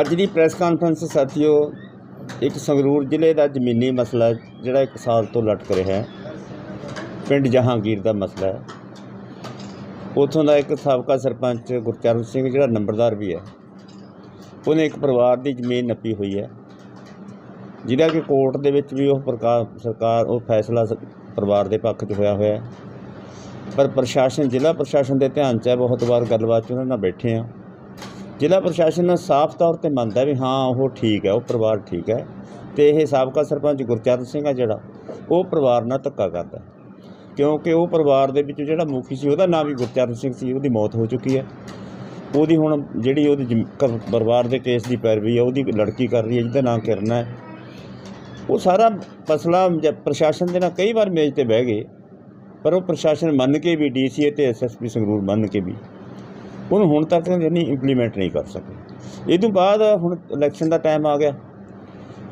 ਅੱਜ ਦੀ press conference ਸਾਥੀਓ, ਇੱਕ ਸੰਗਰੂਰ ਜ਼ਿਲ੍ਹੇ ਦਾ ਜ਼ਮੀਨੀ ਮਸਲਾ ਜਿਹੜਾ ਇੱਕ ਸਾਲ ਤੋਂ ਲਟਕ ਰਿਹਾ ਹੈ। ਪਿੰਡ ਜਹਾਂਗੀਰ ਦਾ ਮਸਲਾ ਹੈ। ਉਥੋਂ ਦਾ ਇੱਕ ਸਾਬਕਾ ਸਰਪੰਚ ਗੁਰਚਰਨ ਸਿੰਘ, ਜਿਹੜਾ ਨੰਬਰਦਾਰ ਵੀ ਹੈ। ਉਹਨੇ ਇੱਕ ਪਰਿਵਾਰ ਦੀ ਜ਼ਮੀਨ ਨੱਪੀ ਹੋਈ ਹੈ, ਜਿਹਦਾ ਕਿ ਕੋਰਟ ਦੇ ਵਿੱਚ ਵੀ ਉਹ ਪ੍ਰਕਾਰ, ਸਰਕਾਰ, ਉਹ ਫੈਸਲਾ ਪਰਿਵਾਰ ਦੇ ਪੱਖ 'ਚ ਹੋਇਆ ਹੋਇਆ ਪਰ ਪ੍ਰਸ਼ਾਸਨ, ਜ਼ਿਲ੍ਹਾ ਪ੍ਰਸ਼ਾਸਨ ਦੇ ਧਿਆਨ 'ਚ ਹੈ, ਬਹੁਤ ਵਾਰ ਗੱਲਬਾਤ 'ਚ ਉਹਨਾਂ ਨਾਲ ਬੈਠੇ ਆ ਜ਼ਿਲ੍ਹਾ ਪ੍ਰਸ਼ਾਸਨ ਸਾਫ਼ ਤੌਰ ਤੇ ਮੰਨਦਾ ਵੀ ਹਾਂ, ਉਹ ਠੀਕ ਹੈ, ਉਹ ਪਰਿਵਾਰ ਠੀਕ ਹੈ, ਤੇ ਇਹ ਸਾਬਕਾ ਸਰਪੰਚ ਗੁਰਚਰਨ ਸਿੰਘ ਆ ਜਿਹੜਾ, ਉਹ ਪਰਿਵਾਰ ਨਾਲ ਧੱਕਾ ਕਰਦਾ ਕਿਉਂਕਿ ਉਹ ਪਰਿਵਾਰ ਦੇ ਵਿੱਚ ਜਿਹੜਾ ਮੁਖੀ ਸੀ, ਉਹਦਾ ਨਾਮ ਵੀ ਗੁਰਚਰਨ ਸਿੰਘ ਸੀ, ਉਹਦੀ ਮੌਤ ਹੋ ਚੁੱਕੀ ਹੈ। ਉਹਦੀ ਹੁਣ ਜਿਹੜੀ ਉਹਦੀ ਜ਼ਮ- ਪਰਿਵਾਰ ਦੇ ਕੇਸ ਦੀ ਪੈਰਵੀ ਹੈ ਉਹਦੀ ਲੜਕੀ ਕਰ ਰਹੀ ਹੈ, ਜਿਹਦਾ ਨਾਮ ਕਿਰਨ ਹੈ। ਉਹ ਸਾਰਾ ਮਸਲਾ ਪ੍ਰਸ਼ਾਸਨ ਦੇ ਨਾਲ ਕਈ ਵਾਰ ਮੇਜ਼ ਤੇ ਬਹਿ ਗਏ, ਪਰ ਉਹ ਪ੍ਰਸ਼ਾਸਨ ਮੰਨ ਕੇ ਵੀ ਡੀਸੀ ਤੇ ਐਸਐਸਪੀ ਸੰਗਰੂਰ ਮੰਨ ਕੇ ਵੀ ਉਹਨੂੰ ਹੁਣ ਤੱਕ ਯਾਨੀ ਇੰਪਲੀਮੈਂਟ ਨਹੀਂ ਕਰ ਸਕੇ। ਇਹ ਤੋਂ ਬਾਅਦ ਹੁਣ ਇਲੈਕਸ਼ਨ ਦਾ ਟਾਈਮ ਆ ਗਿਆ।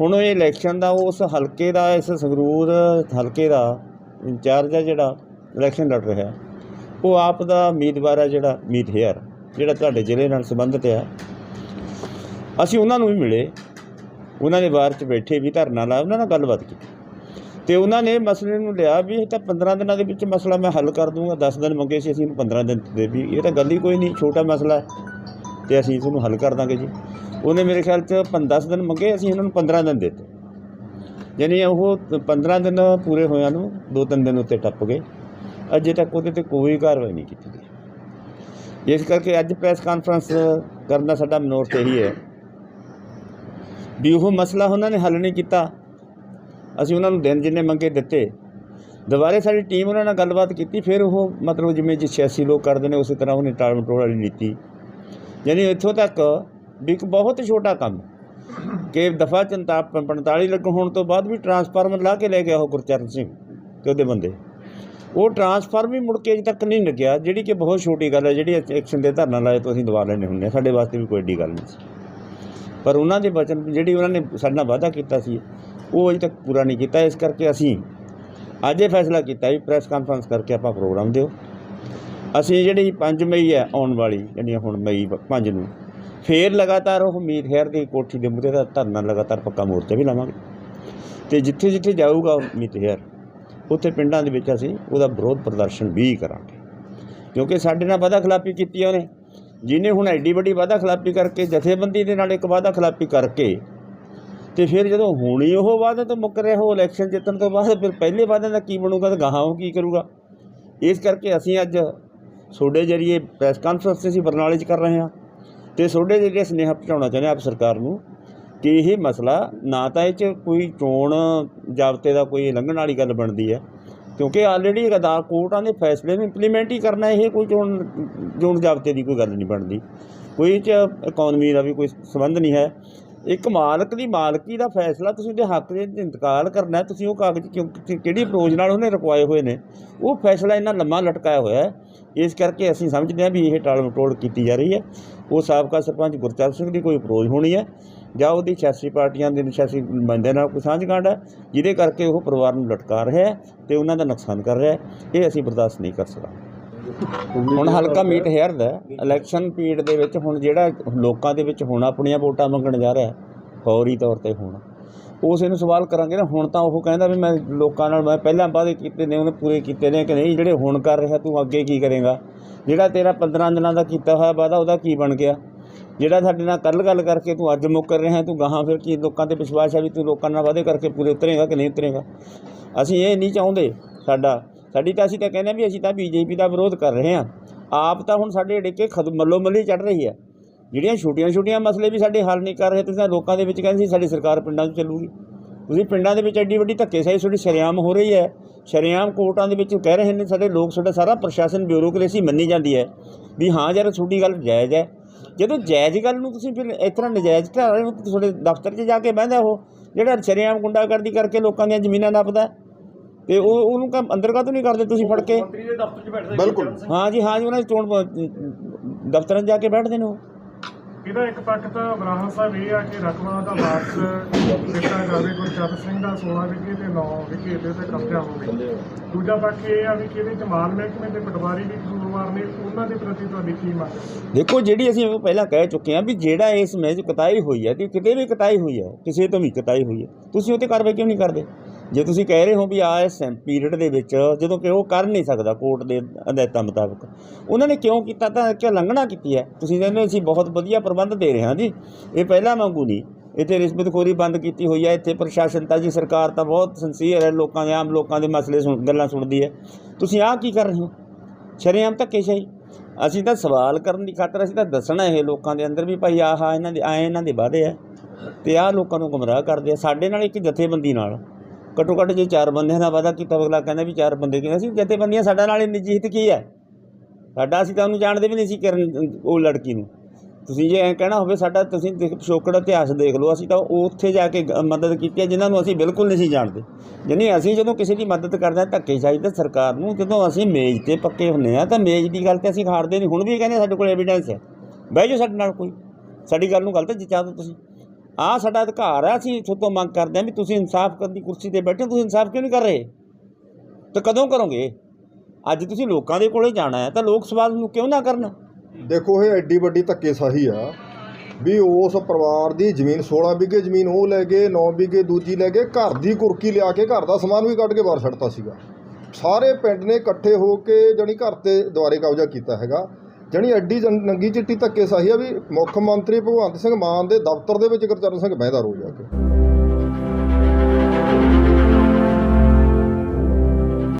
ਹੁਣ ਇਹ ਇਲੈਕਸ਼ਨ ਦਾ ਉਸ ਹਲਕੇ ਦਾ, ਇਸ ਸੰਗਰੂਰ ਹਲਕੇ ਦਾ ਇੰਚਾਰਜ ਹੈ ਜਿਹੜਾ ਇਲੈਕਸ਼ਨ ਲੜ ਰਿਹਾ। ਉਹ ਆਪ ਦਾ ਉਮੀਦਵਾਰ ਹੈ ਜਿਹੜਾ, ਮੀਤ ਹੇਅਰ, ਜਿਹੜਾ ਤੁਹਾਡੇ ਜ਼ਿਲ੍ਹੇ ਨਾਲ ਸੰਬੰਧਿਤ ਹੈ ਅਸੀਂ ਉਹਨਾਂ ਨੂੰ ਵੀ ਮਿਲੇ। ਉਹਨਾਂ ਦੇ ਬਾਰ 'ਚ ਬੈਠੇ ਵੀ ਧਰਨਾ ਲਾਇਆ, ਉਹਨਾਂ ਨਾਲ ਗੱਲਬਾਤ ਕੀਤੀ। ਤੇ ਉਹਨਾਂ ਨੇ ਮਸਲੇ ਨੂੰ ਲਿਆ ਵੀ ਇਹ ਤਾਂ 15 ਦਿਨਾਂ ਦੇ ਵਿੱਚ ਮਸਲਾ ਮੈਂ ਹੱਲ ਕਰ ਦੂੰਗਾ 10 ਦਿਨ ਮੰਗੇ ਸੀ, ਅਸੀਂ ਇਹਨੂੰ 15 ਦਿਨ ਦੇ ਵੀ। ਇਹ ਤਾਂ ਗੱਲ ਹੀ ਕੋਈ ਨਹੀਂ, ਛੋਟਾ ਮਸਲਾ ਹੈ। ਤੇ ਅਸੀਂ ਇਸ ਨੂੰ ਹੱਲ ਕਰ ਦਾਂਗੇ ਜੀ। ਉਹਨੇ ਮੇਰੇ ਖਿਆਲ 'ਚ 10 ਦਿਨ ਮੰਗੇ, ਅਸੀਂ ਇਹਨਾਂ ਨੂੰ 15 ਦਿਨ ਦਿੱਤੇ। ਯਾਨੀ ਉਹ 15 ਦਿਨ ਪੂਰੇ ਹੋਇਆਂ ਨੂੰ, ਦੋ ਤਿੰਨ ਦਿਨ ਉੱਤੇ ਟੱਪ ਗਏ। ਅਜੇ ਤੱਕ ਉਹਦੇ ਤੇ ਕੋਈ ਕਾਰਵਾਈ ਨਹੀਂ ਕੀਤੀ ਗਈ। ਇਸ ਕਰਕੇ ਅੱਜ ਪ੍ਰੈਸ ਕਾਨਫਰੰਸ ਕਰਨ ਦਾ ਸਾਡਾ ਮਨੋਰਥ ਇਹੀ ਹੈ ਵੀ ਉਹ ਮਸਲਾ ਉਹਨਾਂ ਨੇ ਹੱਲ ਨਹੀਂ ਕੀਤਾ। ਅਸੀਂ ਉਹਨਾਂ ਨੂੰ ਦਿਨ ਜਿੰਨੇ ਮੰਗੇ ਦਿੱਤੇ। ਦੁਬਾਰੇ ਸਾਡੀ ਟੀਮ ਉਹਨਾਂ ਨਾਲ ਗੱਲਬਾਤ ਕੀਤੀ, ਫਿਰ ਉਹ ਮਤਲਬ ਜਿਵੇਂ ਜੀ 86 ਲੋਕ ਕਰਦੇ ਨੇ, ਉਸੇ ਤਰ੍ਹਾਂ ਉਹਨੇ ਟਾਲ ਮਟੋਲ ਵਾਲੀ ਨੀਤੀ। ਯਾਨੀ ਇੱਥੋਂ ਤੱਕ ਵੀ ਇੱਕ ਬਹੁਤ ਛੋਟਾ ਕੰਮ ਕਿ ਦਫਾ 45 ਲੱਗ ਹੋਣ ਤੋਂ ਬਾਅਦ ਵੀ ਟਰਾਂਸਫਾਰਮਰ ਲਾ ਕੇ ਲੈ ਗਿਆ ਉਹ ਗੁਰਚਰਨ ਸਿੰਘ ਤੇ ਉਹਦੇ ਬੰਦੇ। ਉਹ ਟਰਾਂਸਫਾਰਮ ਵੀ ਮੁੜ ਕੇ ਅਜੇ ਤੱਕ ਨਹੀਂ ਲੱਗਿਆ, ਜਿਹੜੀ ਕਿ ਬਹੁਤ ਛੋਟੀ ਗੱਲ ਹੈ, ਜਿਹੜੀ ਐਕਸ਼ਨ ਦੇ ਧਰਨਾ ਲਾਏ ਤੋਂ ਅਸੀਂ ਦਵਾ ਲੈਣੇ ਹੁੰਦੇ ਹਾਂ। ਸਾਡੇ ਵਾਸਤੇ ਵੀ ਕੋਈ ਏਡੀ ਗੱਲ ਨਹੀਂ ਸੀ। ਪਰ ਉਹਨਾਂ ਦੇ ਬਚਨ, ਜਿਹੜੀ ਉਹਨਾਂ ਨੇ ਸਾਡੇ ਨਾਲ ਵਾਅਦਾ ਕੀਤਾ ਸੀ ਉਹ ਅਜੇ ਤੱਕ ਪੂਰਾ ਨਹੀਂ ਕੀਤਾ। ਇਸ ਕਰਕੇ ਅਸੀਂ ਅੱਜ ਇਹ ਫੈਸਲਾ ਕੀਤਾ ਵੀ ਪ੍ਰੈਸ ਕਾਨਫਰੰਸ ਕਰਕੇ ਆਪਾਂ ਪ੍ਰੋਗਰਾਮ ਦਿਓ। ਅਸੀਂ ਜਿਹੜੀ 5 ਮਈ ਹੈ ਆਉਣ ਵਾਲੀ, ਜਿਹੜੀ ਹੁਣ ਮਈ 5 ਨੂੰ, ਫੇਰ ਲਗਾਤਾਰ ਉਹ ਉਮੀਦ ਖੈਰ ਦੀ ਕੋਠੀ ਦੇ ਮੂਹਰੇ ਦਾ ਧਰਨਾ ਲਗਾਤਾਰ ਪੱਕਾ ਮੋਰਚਾ ਵੀ ਲਾਵਾਂਗੇ। ਤੇ ਜਿੱਥੇ ਜਿੱਥੇ ਜਾਊਗਾ ਉਮੀਦ ਖੈਰ ਉੱਥੇ ਪਿੰਡਾਂ ਦੇ ਵਿੱਚ ਅਸੀਂ ਉਹਦਾ ਵਿਰੋਧ ਪ੍ਰਦਰਸ਼ਨ ਵੀ ਕਰਾਂਗੇ। ਕਿਉਂਕਿ ਸਾਡੇ ਨਾਲ ਵਾਅਦਾ ਖਿਲਾਫੀ ਕੀਤੀ ਉਹਨੇ। ਜਿਹਨੇ ਹੁਣ ਐਡੀ ਵੱਡੀ ਵਾਅਦਾ ਖਿਲਾਫੀ ਕਰਕੇ, ਜਥੇਬੰਦੀ ਦੇ ਨਾਲ ਇੱਕ ਵਾਅਦਾ ਖਿਲਾਫੀ ਕਰਕੇ ਤੇ ਫਿਰ ਜਦੋਂ ਹੋਣੀ ਉਹ ਵਾਅਦੇ ਤੋਂ ਮੁੱਕ ਰਿਹਾ ਉਹ ਇਲੈਕਸ਼ਨ ਜਿੱਤਣ ਤੋਂ ਬਾਅਦ ਫਿਰ ਪਹਿਲੇ ਵਾਅਦੇ ਦਾ ਕੀ ਬਣੂਗਾ ਤੇ ਗਾਹਾਂ ਉਹ ਕੀ ਕਰੂਗਾ? ਇਸ ਕਰਕੇ ਅਸੀਂ ਅੱਜ ਤੁਹਾਡੇ ਜਰੀਏ ਪ੍ਰੈਸ ਕਾਨਫਰੰਸ ਅਸੀਂ ਬਰਨਾਲੇ 'ਚ ਕਰ ਰਹੇ ਹਾਂ ਤੇ ਤੁਹਾਡੇ ਜਰੀਏ ਸੁਨੇਹਾ ਪਹੁੰਚਾਉਣਾ ਚਾਹੁੰਦੇ ਹਾਂ ਆਪ ਸਰਕਾਰ ਨੂੰ ਕਿ ਇਹ ਮਸਲਾ ਨਾ ਤਾਂ ਇਹ 'ਚ ਕੋਈ ਚੋਣ ਜਾਬਤੇ ਦਾ ਕੋਈ ਲੰਘਣ ਵਾਲੀ ਗੱਲ ਬਣਦੀ ਹੈ, ਕਿਉਂਕਿ ਆਲਰੇਡੀ ਅਦਾ ਕੋਰਟਾਂ ਦੇ ਫੈਸਲੇ ਨੂੰ ਇੰਪਲੀਮੈਂਟ ਹੀ ਕਰਨਾ ਇਹ ਕੋਈ ਚੋਣ ਚੋਣ ਜਾਬਤੇ ਦੀ ਕੋਈ ਗੱਲ ਨਹੀਂ ਬਣਦੀ। ਕੋਈ ਇਹ 'ਚ ਇਕਨੋਮੀ ਦਾ ਵੀ ਕੋਈ ਸੰਬੰਧ ਨਹੀਂ ਹੈ। ਇੱਕ ਮਾਲਕ ਦੀ ਮਾਲਕੀ ਦਾ ਫੈਸਲਾ ਤੁਸੀਂ ਉਹਦੇ ਹੱਕ ਦੇ ਇੰਤਕਾਲ ਕਰਨਾ ਤੁਸੀਂ ਉਹ ਕਾਗਜ਼ ਕਿਉਂ ਕਿਹੜੀ ਅਪਰੋਚ ਨਾਲ ਉਹਨੇ ਰਕਵਾਏ ਹੋਏ ਨੇ? ਉਹ ਫੈਸਲਾ ਇੰਨਾ ਲੰਮਾ ਲਟਕਾਇਆ ਹੋਇਆ ਹੈ, ਇਸ ਕਰਕੇ ਅਸੀਂ ਸਮਝਦੇ ਹਾਂ ਵੀ ਇਹ ਟਾਲ ਮਟੋਲ ਕੀਤੀ ਜਾ ਰਹੀ ਹੈ। ਉਹ ਸਾਬਕਾ ਸਰਪੰਚ ਗੁਰਚਰਨ ਸਿੰਘ ਦੀ ਕੋਈ ਅਪਰੋਚ ਹੋਣੀ ਹੈ, ਜਾਂ ਉਹਦੀ ਸਿਆਸੀ ਪਾਰਟੀਆਂ ਦੇ ਸਿਆਸੀ ਬੰਦੇ ਨਾਲ ਕੋਈ ਸਾਂਝਗੰਢ ਹੈ, ਜਿਹਦੇ ਕਰਕੇ ਉਹ ਪਰਿਵਾਰ ਨੂੰ ਲਟਕਾ ਰਿਹਾ ਹੈ ਤੇ ਉਹਨਾਂ ਦਾ ਨੁਕਸਾਨ ਕਰ ਰਿਹਾ ਹੈ, ਇਹ ਅਸੀਂ ਬਰਦਾਸ਼ਤ ਨਹੀਂ ਕਰ ਸਕਦੇ ਹੁਣ ਹਲਕਾ ਮੀਟ ਹੇਅਰ ਦਾ ਇਲੈਕਸ਼ਨ ਪੀਰੀਅਡ ਦੇ ਵਿੱਚ ਹੁਣ ਜਿਹੜਾ ਲੋਕਾਂ ਦੇ ਵਿੱਚ ਹੁਣ ਆਪਣੀਆਂ ਵੋਟਾਂ ਮੰਗਣ ਜਾ ਰਿਹਾ ਫੌਰੀ ਤੌਰ ਤੇ ਹੁਣ। ਉਸ ਨੂੰ ਸਵਾਲ ਕਰਾਂਗੇ ਨਾ, ਹੁਣ ਤਾਂ ਉਹ ਕਹਿੰਦਾ ਵੀ ਮੈਂ ਲੋਕਾਂ ਨਾਲ ਮੈਂ ਪਹਿਲਾਂ ਵਾਅਦੇ ਕੀਤੇ ਨੇ, ਉਹਨੇ ਪੂਰੇ ਕੀਤੇ ਨੇ ਕਿ ਨਹੀਂ, ਜਿਹੜੇ ਹੁਣ ਕਰ ਰਿਹਾ ਤੂੰ ਅੱਗੇ ਕੀ ਕਰੇਗਾ? ਜਿਹੜਾ ਤੇਰਾ 15 ਦਿਨਾਂ ਦਾ ਕੀਤਾ ਹੋਇਆ ਵਾਅਦਾ, ਉਹਦਾ ਕੀ ਬਣ ਗਿਆ? ਜਿਹੜਾ ਸਾਡੇ ਨਾਲ ਕੱਲ ਗੱਲ ਕਰਕੇ ਤੂੰ ਅੱਜ ਮੁੱਕਰ ਰਿਹਾ ਤੂੰ ਗਾਹਾਂ ਫਿਰ ਕੀ ਲੋਕਾਂ ਤੇ ਵਿਸ਼ਵਾਸ ਹੈ ਵੀ ਤੂੰ ਲੋਕਾਂ ਨਾਲ ਵਾਅਦੇ ਕਰਕੇ ਪੂਰੇ ਉਤਰੇਗਾ ਕਿ ਨਹੀਂ ਉਤਰੇਗਾ? ਅਸੀਂ ਇਹ ਨਹੀਂ ਚਾਹੁੰਦੇ ਸਾਡਾ ਸਾਡੀ ਤਾਂ ਅਸੀਂ ਤਾਂ ਕਹਿੰਦੇ ਹਾਂ ਵੀ ਅਸੀਂ ਤਾਂ ਬੀਜੇਪੀ ਦਾ ਵਿਰੋਧ ਕਰ ਰਹੇ ਹਾਂ। ਆਪ ਤਾਂ ਹੁਣ ਸਾਡੇ ਡਿੱਕੇ ਖਦ ਮੱਲੋ ਮੱਲੀ ਚੜ ਰਹੀ ਹੈ। ਜਿਹੜੀਆਂ ਛੋਟੀਆਂ ਛੋਟੀਆਂ ਮਸਲੇ ਵੀ ਸਾਡੇ ਹੱਲ ਨਹੀਂ ਕਰ ਰਹੇ, ਤੁਸੀਂ ਤਾਂ ਲੋਕਾਂ ਦੇ ਵਿੱਚ ਕਹਿੰਦੇ ਸੀ ਸਾਡੀ ਸਰਕਾਰ ਪਿੰਡਾਂ 'ਚ ਚੱਲੂਗੀ। ਤੁਸੀਂ ਪਿੰਡਾਂ ਦੇ ਵਿੱਚ ਐਡੀ ਵੱਡੀ ਧੱਕੇਸ਼ਾਹੀ ਤੁਹਾਡੀ ਸ਼ਰੇਆਮ ਹੋ ਰਹੀ ਹੈ। ਸ਼ਰੇਆਮ ਕੋਰਟਾਂ ਦੇ ਵਿੱਚ ਕਹਿ ਰਹੇ ਨੇ ਸਾਡੇ ਲੋਕ, ਸਾਡਾ ਸਾਰਾ ਪ੍ਰਸ਼ਾਸਨ ਬਿਊਰੋਕ੍ਰੇਸੀ ਮੰਨੀ ਜਾਂਦੀ ਹੈ। ਵੀ ਹਾਂ ਯਾਰ, ਤੁਹਾਡੀ ਗੱਲ ਜਾਇਜ਼ ਹੈ। ਜਦੋਂ ਜਾਇਜ਼ ਗੱਲ ਨੂੰ ਤੁਸੀਂ ਫਿਰ ਇਸ ਤਰ੍ਹਾਂ ਨਜਾਇਜ਼ ਢਾ ਰਹੇ ਹੋ ਤੁਹਾਡੇ ਦਫ਼ਤਰ 'ਚ ਜਾ ਕੇ ਬਹਿੰਦਾ ਉਹ, ਜਿਹੜਾ ਸ਼ਰੇਆਮ ਗੁੰਡਾਗਰਦੀ ਕਰਕੇ ਲੋਕਾਂ ਦੀਆਂ ਜ਼ਮੀਨਾਂ ਨੱਪਦਾ। ਤੇ ਉਹ ਉਹਨੂੰ ਕੰਮ ਅੰਦਰ ਕਾਹਤੋਂ ਨਹੀਂ ਕਰਦੇ ਤੁਸੀਂ ਫੜ ਕੇ? ਬਿਲਕੁਲ। ਹਾਂ ਜੀ ਹਾਂ ਜੀ ਉਹਨਾਂ ਦੇ ਚੋਣ ਪ- ਦਫ਼ਤਰਾਂ 'ਚ ਜਾ ਕੇ ਬੈਠਦੇ ਨੇ ਉਹ। ਇਹਦਾ ਇੱਕ ਪੱਖ ਤਾਂ ਬਰਾਹਨ ਸਾਹਿਬ ਇਹ ਆ ਕਿ ਰਕਮਾਂ ਦਾ ਵਾਰਸ ਦਿੱਤਾ ਜਾਵੇ ਗੁਰਚਰਨ ਸਿੰਘ ਦਾ 16 ਵਿਕੇ ਤੇ 9 ਵਿਕੇ ਇਹਦੇ ਤੇ ਕਬਜ਼ਾ ਹੋਵੇ ਦੂਜਾ ਪੱਖ ਇਹ ਆ ਵੀ ਕਿ ਇਹਦੇ ਚ ਮਾਲ ਮਹਿਕਮੇ ਤੇ ਪਟਵਾਰੀ ਵੀ ਕਸੂਰ ਪਰਿਵਾਰ ਨੇ ਉਹਨਾਂ ਦੇ ਪ੍ਰਤੀ ਤੁਹਾਡੀ ਕੀ ਮੰਗ ਹੈ? ਦੇਖੋ ਜਿਹੜੀ ਅਸੀਂ ਉਹ ਪਹਿਲਾਂ ਕਹਿ ਚੁੱਕੇ ਹਾਂ ਵੀ ਜਿਹੜਾ ਇਸ ਮੇਜ ਕਤਾਈ ਹੋਈ ਹੈ ਤੇ ਕਿਤੇ ਵੀ ਕਤਾਈ ਹੋਈ ਹੈ ਕਿਸੇ ਤੋਂ ਵੀ ਕਤਾਈ ਹੋਈ ਹੈ ਤੁਸੀਂ ਉਹ 'ਤੇ ਕਾਰਵਾਈ ਕਿਉਂ ਨਹੀਂ ਕਰਦੇ? ਜੇ ਤੁਸੀਂ ਕਹਿ ਰਹੇ ਹੋ ਵੀ ਆ ਇਸ ਪੀਰੀਅਡ ਦੇ ਵਿੱਚ ਜਦੋਂ ਕਿ ਉਹ ਕਰ ਨਹੀਂ ਸਕਦਾ ਕੋਰਟ ਦੇ ਹਦਾਇਤਾਂ ਮੁਤਾਬਕ, ਉਹਨਾਂ ਨੇ ਕਿਉਂ ਕੀਤਾ? ਤਾਂ ਕਿ ਲੰਘਣਾ ਕੀਤੀ ਹੈ। ਤੁਸੀਂ ਕਹਿੰਦੇ ਅਸੀਂ ਬਹੁਤ ਵਧੀਆ ਪ੍ਰਬੰਧ ਦੇ ਰਹੇ ਹਾਂ ਜੀ। ਇਹ ਪਹਿਲਾਂ ਵਾਂਗੂ ਨਹੀਂ। ਇੱਥੇ ਰਿਸ਼ਵਤਖੋਰੀ ਬੰਦ ਕੀਤੀ ਹੋਈ ਹੈ। ਇੱਥੇ ਪ੍ਰਸ਼ਾਸਨ ਤਾਂ ਜੀ, ਸਰਕਾਰ ਤਾਂ ਬਹੁਤ ਸੰਸੀਅਰ ਹੈ। ਲੋਕਾਂ ਦੇ, ਆਮ ਲੋਕਾਂ ਦੇ ਮਸਲੇ ਸੁਣ, ਗੱਲਾਂ ਸੁਣਦੀ ਹੈ। ਤੁਸੀਂ ਆਹ ਕੀ ਕਰ ਰਹੇ ਹੋ? ਸ਼ਰੇਆਮ ਧੱਕੇਸ਼ਾਹੀ। ਅਸੀਂ ਤਾਂ ਸਵਾਲ ਕਰਨ ਦੀ ਖਾਤਰ ਅਸੀਂ ਤਾਂ ਦੱਸਣਾ ਇਹ ਲੋਕਾਂ ਦੇ ਅੰਦਰ ਵੀ ਭਾਈ ਆਹ ਇਹਨਾਂ ਦੇ ਆਏ ਇਹਨਾਂ ਦੇ ਵਾਅਦੇ ਆ ਤੇ ਆਹ ਲੋਕਾਂ ਨੂੰ ਗੁੰਮਰਾਹ ਕਰਦੇ ਆ। ਸਾਡੇ ਨਾਲ ਇੱਕ ਜਥੇਬੰਦੀ ਨਾਲ ਘੱਟੋ ਘੱਟ ਜੇ ਚਾਰ ਬੰਦਿਆਂ ਦਾ ਵਾਅਦਾ ਕੀਤਾ, ਅਗਲਾ ਕਹਿੰਦਾ ਵੀ ਚਾਰ ਬੰਦੇ ਕਿਵੇਂ ਅਸੀਂ ਜਥੇਬੰਦੀਆਂ ਸਾਡਾ ਨਾਲ ਇਹ ਨਿੱਜੀ ਹਿੱਤ ਕੀ ਹੈ? ਸਾਡਾ ਅਸੀਂ ਤਾਂ ਉਹਨੂੰ ਜਾਣਦੇ ਵੀ ਨਹੀਂ ਸੀ ਕਰਨ, ਉਹ ਲੜਕੀ ਨੂੰ। ਤੁਸੀਂ ਜੇ ਐਂ ਕਹਿਣਾ ਹੋਵੇ ਸਾਡਾ, ਤੁਸੀਂ ਪਿਛੋਕੜ ਇਤਿਹਾਸ ਦੇਖ ਲਓ, ਅਸੀਂ ਤਾਂ ਉੱਥੇ ਜਾ ਕੇ ਮਦਦ ਕੀਤੀ ਹੈ, ਜਿਨ੍ਹਾਂ ਨੂੰ ਅਸੀਂ ਬਿਲਕੁਲ ਨਹੀਂ ਸੀ ਜਾਣਦੇ। ਯਾਨੀ ਅਸੀਂ ਜਦੋਂ ਕਿਸੇ ਦੀ ਮਦਦ ਕਰਦੇ ਹਾਂ, ਧੱਕੇਸ਼ਾਹੀ ਚਾਹੀਦਾ ਸਰਕਾਰ ਨੂੰ, ਜਦੋਂ ਅਸੀਂ ਮੇਜ਼ ਤੇ ਪੱਕੇ ਹੁੰਨੇ ਆ ਤਾਂ ਮੇਜ਼ ਦੀ ਗੱਲ ਤੇ ਅਸੀਂ ਹਾਰਦੇ ਨਹੀਂ। ਹੁਣ ਵੀ ਕਹਿੰਦੇ ਸਾਡੇ ਕੋਲ ਐਵੀਡੈਂਸ ਹੈ। ਬਹਿ ਜਾਓ ਸਾਡੇ ਨਾਲ ਕੋਈ। ਸਾਡੀ ਗੱਲ ਨੂੰ ਗਲਤ ਜਿਚਾ ਦਿਓ ਤੁਸੀਂ। ਆਹ ਸਾਡਾ ਅਧਿਕਾਰ ਹੈ ਅਸੀਂ ਤੁਹਾਡੇ ਤੋਂ ਮੰਗ ਕਰਦੇ ਹਾਂ ਵੀ ਤੁਸੀਂ ਇਨਸਾਫ ਕਰਨ ਦੀ ਕੁਰਸੀ ਤੇ ਬੈਠੇ ਹੋ, ਤੁਸੀਂ ਇਨਸਾਫ ਕਿਉਂ ਨਹੀਂ ਕਰ ਰਹੇ? ਤਾਂ ਕਦੋਂ ਕਰੋਗੇ? ਅੱਜ ਤੁਸੀਂ ਲੋਕਾਂ ਦੇ ਕੋਲੇ ਜਾਣਾ ਹੈ ਤਾਂ ਲੋਕ ਸਵਾਲ ਨੂੰ ਕਿਉਂ ਨਾ ਕਰਨ? ਦੇਖੋ ਇਹ ਐਡੀ ਵੱਡੀ ਧੱਕੇਸ਼ਾਹੀ ਆ ਵੀ ਉਸ ਪਰਿਵਾਰ ਦੀ ਜ਼ਮੀਨ 16 ਵਿਗੇ ਜ਼ਮੀਨ ਉਹ ਲੈ ਗਏ 9 ਵਿਗੇ ਦੂਜੀ ਲੈ ਗਏ ਘਰ ਦੀ ਕੁਰਕੀ ਲਿਆ ਕੇ ਘਰ ਦਾ ਸਮਾਨ ਵੀ ਕੱਢ ਕੇ ਬਾਹਰ ਛੱਡਤਾ ਸੀਗਾ। ਸਾਰੇ ਪਿੰਡ ਨੇ ਇਕੱਠੇ ਹੋ ਕੇ ਜਣੀ ਘਰ ਤੇ ਦੁਆਰੇ ਕਬਜ਼ਾ ਕੀਤਾ ਹੈਗਾ। ਜਣੀ ਐਡੀ ਜਨ- ਨੰਗੀ ਚਿੱਟੀ ਧੱਕੇਸ਼ਾਹੀ ਆ ਵੀ ਮੁੱਖ ਮੰਤਰੀ ਭਗਵੰਤ ਸਿੰਘ ਮਾਨ ਦੇ ਦਫ਼ਤਰ ਦੇ ਵਿੱਚ ਗੁਰਚਰਨ ਸਿੰਘ ਬਹਿਦਾ ਰੋ ਜਾ ਕੇ।